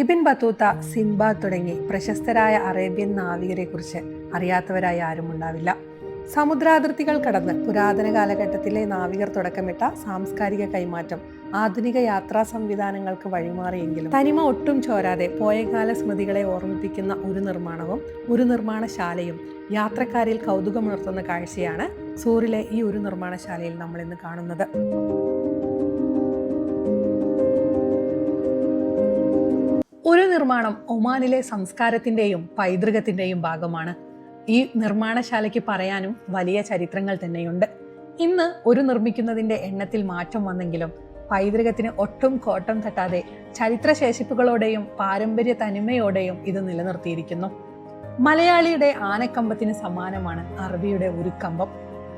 ഇബിൻ Battuta Sinbad തുടങ്ങി പ്രശസ്തരായ Arabian നാവികരെക്കുറിച്ച് അറിയാത്തവരായി ആരും ഉണ്ടാവില്ല. സമുദ്രാതിർത്തികൾ കടന്ന് പുരാതന കാലഘട്ടത്തിലെ നാവികർ തുടക്കമിട്ട സാംസ്കാരിക കൈമാറ്റം ആധുനിക യാത്രാ സംവിധാനങ്ങൾക്ക് വഴിമാറിയെങ്കിലും തനിമ ഒട്ടും ചോരാതെ പോയകാല സ്മൃതികളെ ഓർമ്മിപ്പിക്കുന്ന ഒരു നിർമ്മാണവും ഒരു നിർമ്മാണശാലയും യാത്രക്കാരിൽ കൗതുകമുണർത്തുന്ന കാഴ്ചയാണ് സൂറിലെ ഈ ഒരു നിർമ്മാണശാലയിൽ നമ്മൾ ഇന്ന് കാണുന്നത്. നിർമ്മാണം ഒമാനിലെ സംസ്കാരത്തിന്റെയും പൈതൃകത്തിന്റെയും ഭാഗമാണ്. ഈ നിർമ്മാണശാലയ്ക്ക് പറയാനും വലിയ ചരിത്രങ്ങൾ തന്നെയുണ്ട്. ഇന്ന് ഒരു നിർമ്മിക്കുന്നതിന്റെ എണ്ണത്തിൽ മാറ്റം വന്നെങ്കിലും പൈതൃകത്തിന് ഒട്ടും കോട്ടം തട്ടാതെ ചരിത്രശേഷിപ്പുകളോടെയും പാരമ്പര്യ തനിമയോടെയും ഇത് നിലനിർത്തിയിരിക്കുന്നു. മലയാളിയുടെ ആനക്കമ്പത്തിന് സമാനമാണ് അറബിയുടെ ഒരു കമ്പം.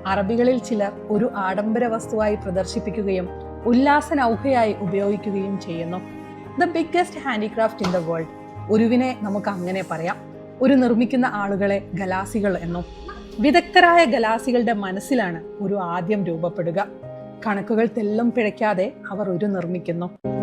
അറബികളിൽ ചിലർ ഒരു ആഡംബര വസ്തുവായി പ്രദർശിപ്പിക്കുകയും ഉല്ലാസനൗഹയായി ഉപയോഗിക്കുകയും ചെയ്യുന്നു. The biggest handicraft in the world ഒരുവിനെ നമുക്ക് അങ്ങനെ പറയാം. ഒരു നിർമ്മിക്കുന്ന ആളുകളെ ഗലാസികൾ എന്നും വിദഗ്ധരായ ഗലാസികളുടെ മനസ്സിലാണ് ഒരു ആദ്യം രൂപപ്പെടുക. കണക്കുകൾ തെല്ലും പിഴയ്ക്കാതെ അവർ ഒരു നിർമ്മിക്കുന്നു.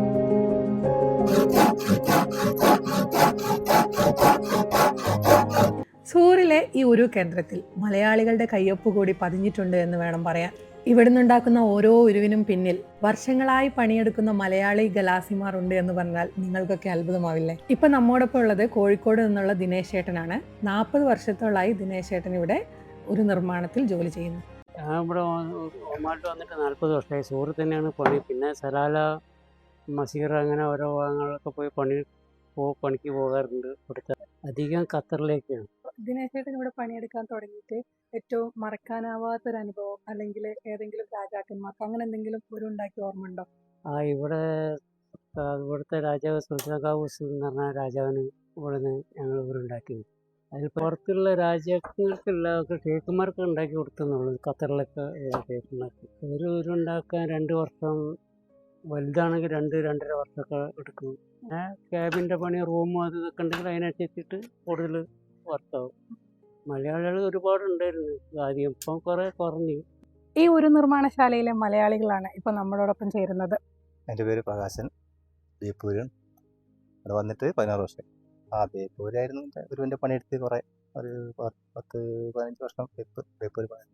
സൂറിലെ ഈ ഒരു കേന്ദ്രത്തിൽ മലയാളികളുടെ കയ്യൊപ്പ് കൂടി പതിഞ്ഞിട്ടുണ്ട് എന്ന് വേണം പറയാൻ. ഇവിടുന്നുണ്ടാക്കുന്ന ഓരോ ഉരുവിനും പിന്നിൽ വർഷങ്ങളായി പണിയെടുക്കുന്ന മലയാളി ഗലാസിമാർ ഉണ്ട് എന്ന് പറഞ്ഞാൽ നിങ്ങൾക്കൊക്കെ അത്ഭുതമാവില്ലേ? ഇപ്പൊ നമ്മോടൊപ്പം ഉള്ളത് കോഴിക്കോട് നിന്നുള്ള ദിനേശ് ഏട്ടനാണ് നാൽപ്പത് വർഷത്തോളായി ദിനേശ് ഏട്ടൻ ഇവിടെ ഒരു നിർമ്മാണത്തിൽ ജോലി ചെയ്യുന്നു. ഞാൻ ഇവിടെ ഒമാട്ട് വന്നിട്ട് നാൽപ്പത് വർഷമായി. സൂറത്ത് തന്നെയാണ് പണി. പിന്നെ സലാല മസീർ അങ്ങനെ ഓരോ ഭാഗങ്ങളിലൊക്കെ പോയി പണി പണിക്ക് പോകാറുണ്ട്. അധികം ഖത്തറിലേക്കാണ്. ദിനേശ് ചേട്ടൻ ഇവിടെ പണിയെടുക്കാൻ തുടങ്ങിയിട്ട് ഏറ്റവും മറക്കാനാവാത്ത ഒരു അനുഭവം അല്ലെങ്കിൽ ഏതെങ്കിലും രാജാക്കന്മാർക്ക് അങ്ങനെ എന്തെങ്കിലും ഒരു ഉണ്ടാക്കിയ ഓർമ്മ ഉണ്ടോ ആ ഇവിടെ ഇവിടുത്തെ രാജാവ് സുൽത്താൻ കാവൂസ് എന്ന് പറഞ്ഞ രാജാവിന് ഇവിടുന്ന് ഞങ്ങൾ ഇവിടെ ഉണ്ടാക്കി അതിൽ പുറത്തുള്ള രാജ്യങ്ങൾക്കുള്ള കേക്കുമാർക്ക് ഉണ്ടാക്കി കൊടുത്തെന്നുള്ളൂ. ഖത്തറിലൊക്കെ കേക്കുമാർക്ക്. ഒരു ഉരുണ്ടാക്കാൻ രണ്ട് വർഷം വലുതാണെങ്കിൽ രണ്ട് രണ്ടര വർഷമൊക്കെ എടുക്കും. ക്യാബിന്റെ പണി റൂമും അത് ഇതൊക്കെ ഉണ്ടെങ്കിൽ അതിനനുസരിച്ചിട്ട് കൂടുതൽ വർക്കാവും മലയാളികൾ ഒരുപാട് ഉണ്ടായിരുന്നു ആദ്യം ഇപ്പം കുറേ കുറഞ്ഞു. ഈ ഒരു നിർമ്മാണശാലയിലെ മലയാളികളാണ് ഇപ്പൊ നമ്മളോടൊപ്പം ചേരുന്നത്. എന്റെ പേര് പ്രകാശൻ ജയ്പൂരൻ അവിടെ വന്നിട്ട് പതിനാറ് വർഷം. ആ ബേപ്പൂരായിരുന്നു എന്റെ ഗുരുവിന്റെ പണിയെടുത്ത് കുറേ ഒരു പത്ത് പതിനഞ്ച് വർഷം പണി.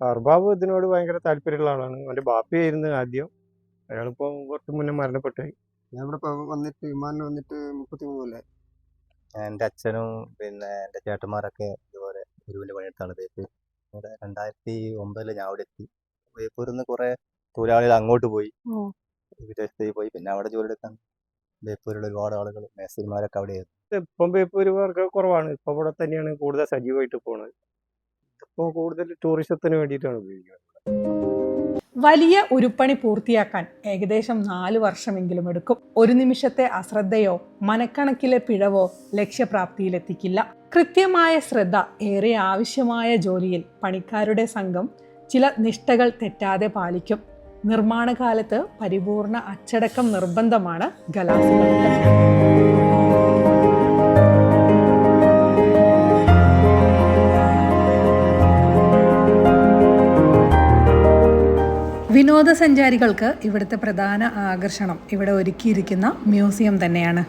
അർബാബ് ഇതിനോട് ഭയങ്കര താല്പര്യമുള്ള ആളാണ്. അവന്റെ ബാപ്പയായിരുന്നു ആദ്യം. അയാളിപ്പോൾ കുറച്ച് മുന്നേ മരണപ്പെട്ടായി. ഞാൻ ഇവിടെ വന്നിട്ട് വിമാനം വന്നിട്ട് മുപ്പത്തി മൂന്നല്ലേ എന്റെ അച്ഛനും പിന്നെ എന്റെ ചേട്ടന്മാരൊക്കെ ഇതുപോലെ ഗുരുവിന്റെ പണിയെടുത്താണ് തേപ്പ് ഇവിടെ രണ്ടായിരത്തി ഒമ്പതിൽ ഞാൻ അവിടെ എത്തി. ബേപ്പൂരിൽ നിന്ന് കുറേ തൊഴിലാളികൾ അങ്ങോട്ട് പോയി. വിദേശത്തേക്ക് പോയി. പിന്നെ അവിടെ ജോലി എടുക്കാൻ ബേപ്പൂരിലുള്ള ഒരുപാട് ആളുകൾ മേസ്തിരിമാരൊക്കെ അവിടെയായിരുന്നു ഇപ്പം ബേപ്പൂര് വർക്ക് കുറവാണ്. ഇപ്പം ഇവിടെ തന്നെയാണ് കൂടുതൽ സജീവമായിട്ട് പോണത്. ഇപ്പോൾ കൂടുതൽ ടൂറിസത്തിന് വേണ്ടിയിട്ടാണ് ഉപയോഗിക്കുന്നത്. വലിയ ഉരുപ്പണി പൂർത്തിയാക്കാൻ ഏകദേശം നാല് വർഷമെങ്കിലും എടുക്കും. ഒരു നിമിഷത്തെ അശ്രദ്ധയോ മനക്കണക്കിലെ പിഴവോ ലക്ഷ്യപ്രാപ്തിയിലെത്തിക്കില്ല. കൃത്യമായ ശ്രദ്ധ ഏറെ ആവശ്യമായ ജോലിയിൽ പണിക്കാരുടെ സംഘം ചില നിഷ്ഠകൾ തെറ്റാതെ പാലിക്കും. നിർമ്മാണ കാലത്ത് പരിപൂർണ അച്ചടക്കം നിർബന്ധമാണ് ഗലാസുകൾക്ക് വിനോദസഞ്ചാരികൾക്ക് ഇവിടുത്തെ പ്രധാന ആകർഷണം ഇവിടെ ഒരുക്കിയിരിക്കുന്ന മ്യൂസിയം തന്നെയാണ്.